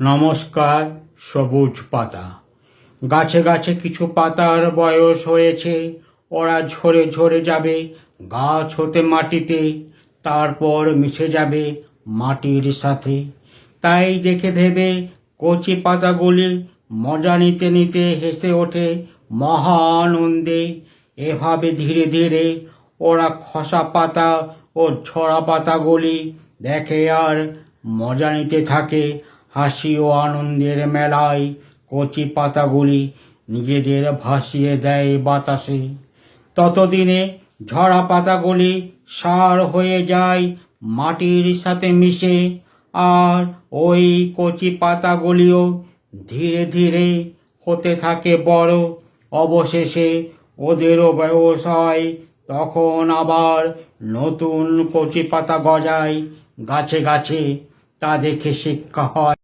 নমস্কার, সবুজ পাতা। গাছে গাছে কিছু পাতার বয়স হয়েছে, ওরা ঝরে ঝরে যাবে, গাছ হতে মাটিতে, তারপর মিশে যাবে মাটির সাথে। তাই দেখে ভেবে কচি পাতাগুলি মজা নিতে নিতে হেসে ওঠে মহানন্দে এভাবে ধীরে ধীরে ওরা খসা পাতা ও ছড়া পাতাগুলি দেখে আর মজা নিতে থাকে হাসি ও আনন্দের মেলায় কচি পাতাগুলি নিজেদের ভাসিয়ে দেয় বাতাসে। ততদিনে ঝরা পাতাগুলি সার হয়ে যায় মাটির সাথে মিশে আর ওই কচি পাতাগুলিও ধীরে ধীরে হতে থাকে বড়। অবশেষে ওদেরও ব্যবসায় তখন আবার নতুন কচি পাতা গজায় গাছে গাছে, তা দেখে শিক্ষা হয়।